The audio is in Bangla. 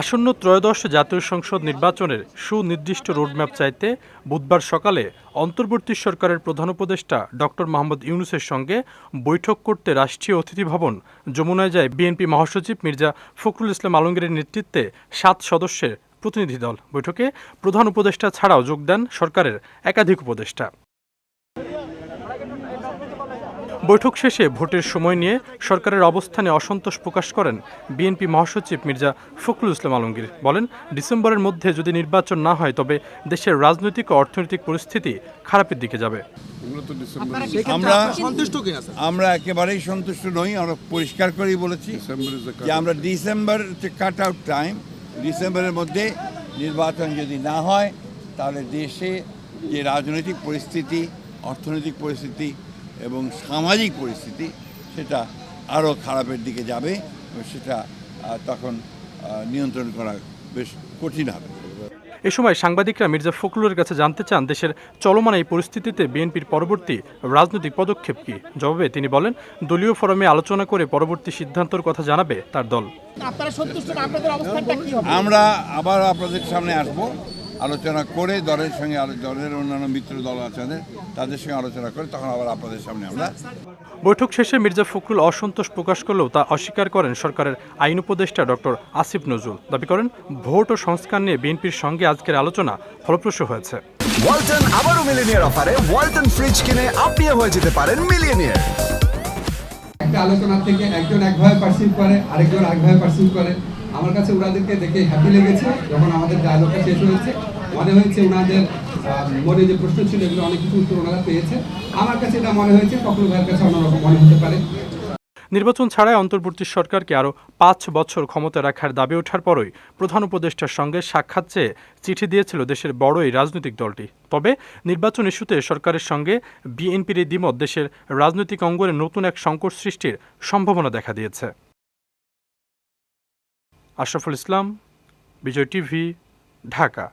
আসন্ন ত্রয়োদশ জাতীয় সংসদ নির্বাচনের সুনির্দিষ্ট রোডম্যাপ চাইতে বুধবার সকালে অন্তর্বর্তী সরকারের প্রধান উপদেষ্টা ডক্টর মোহাম্মদ ইউনুসের সঙ্গে বৈঠক করতে রাষ্ট্রীয় অতিথি ভবন যমুনায় যায় বিএনপি মহাসচিব মির্জা ফখরুল ইসলাম আলমগীরের নেতৃত্বে সাত সদস্যের প্রতিনিধি দল। বৈঠকে প্রধান উপদেষ্টা ছাড়াও যোগ দেন সরকারের একাধিক উপদেষ্টা। বৈঠক শেষে ভোটের সময় নিয়ে সরকারের অবস্থানে অসন্তোষ প্রকাশ করেন বিএনপি মহাসচিব মির্জা ফখরুল ইসলাম আলমগীর। বলেন ডিসেম্বরের মধ্যে যদি নির্বাচন না হয় তবে দেশের রাজনৈতিক ও অর্থনৈতিক পরিস্থিতি খারাপের দিকে যাবে। এগুলো তো ডিসেম্বর আমরা সন্তুষ্ট কিনা স্যার? আমরা একেবারেই সন্তুষ্ট নই আমরা পরিষ্কার করেই বলেছি যে আমরা ডিসেম্বর কাট আউট টাইম ডিসেম্বরের মধ্যে নির্বাচন যদি না হয় তাহলে দেশে যে রাজনৈতিক পরিস্থিতি অর্থনৈতিক পরিস্থিতি এবং সামাজিক পরিস্থিতি সেটা আরও খারাপের দিকে যাবে সেটা তখন নিয়ন্ত্রণ করা বেশ কঠিন হবে। এ সময় সাংবাদিকরা মির্জা ফখরুলের কাছে জানতে চান দেশের চলমান এই পরিস্থিতিতে বিএনপির পরবর্তী রাজনৈতিক পদক্ষেপ কি। জবাবে তিনি বলেন দলীয় ফোরামে আলোচনা করে পরবর্তী সিদ্ধান্তর কথা জানাবে তার দল। আপনারা সন্তুষ্ট না? আপনাদের অবস্থানটা কি হবে? আমরা আবার আপনাদের সামনে আসব। আলোচনা করে দলের সঙ্গে দলের অন্যান্য মিত্র দল আছে তাদের সঙ্গে আলোচনা করে তখন আবার আপনাদের সামনে আমরা বৈঠক শেষে মির্জা ফখরুল অসন্তোষ প্রকাশ করলেও তা অস্বীকার করেন সরকারের আইন উপদেষ্টা ডক্টর আসিফ নজরুল। দাবি করেন ভোট ও সংস্কার নিয়ে বিএনপির সঙ্গে আজকের আলোচনা ফলপ্রসূ হয়েছে। ওয়ালটন আবারও মিলিনিয়ার অফারে ওয়ালটন ফ্রিজ কিনে আপনিও হয়ে যেতে পারেন মিলিয়নিয়ার। একটা আলোচনা থেকে একজন একভাবে পারসিভ করে আরেকজন আরেকভাবে পারসিভ করে। আমার কাছে ওনাদেরকে দেখে হ্যাপি লেগেছে, যখন আমাদের ডায়লগটা শেষ হয়েছে। মনে হয়েছে ওনাদের মনে যে প্রশ্ন ছিল, এগুলো অনেক কিছু উত্তর ওনারা পেয়েছে। আমার কাছে এটা মনে হয়েছে ফখরুল ভাইয়ের কাছে অন্যরকম মনে হতে পারে। নির্বাচন ছাড়াই অন্তর্বর্তী সরকারকে আরও পাঁচ বছর ক্ষমতা রাখার দাবি ওঠার পরই প্রধান উপদেষ্টার সঙ্গে সাক্ষাৎ চেয়ে চিঠি দিয়েছিল দেশের বড় এই রাজনৈতিক দলটি। তবে নির্বাচন ইস্যুতে সরকারের সঙ্গে বিএনপির এই দ্বিমত দেশের রাজনৈতিক অঙ্গনে নতুন এক সংকট সৃষ্টির সম্ভাবনা দেখা দিয়েছে। আশরাফুল ইসলাম বিজয় টিভি ঢাকা।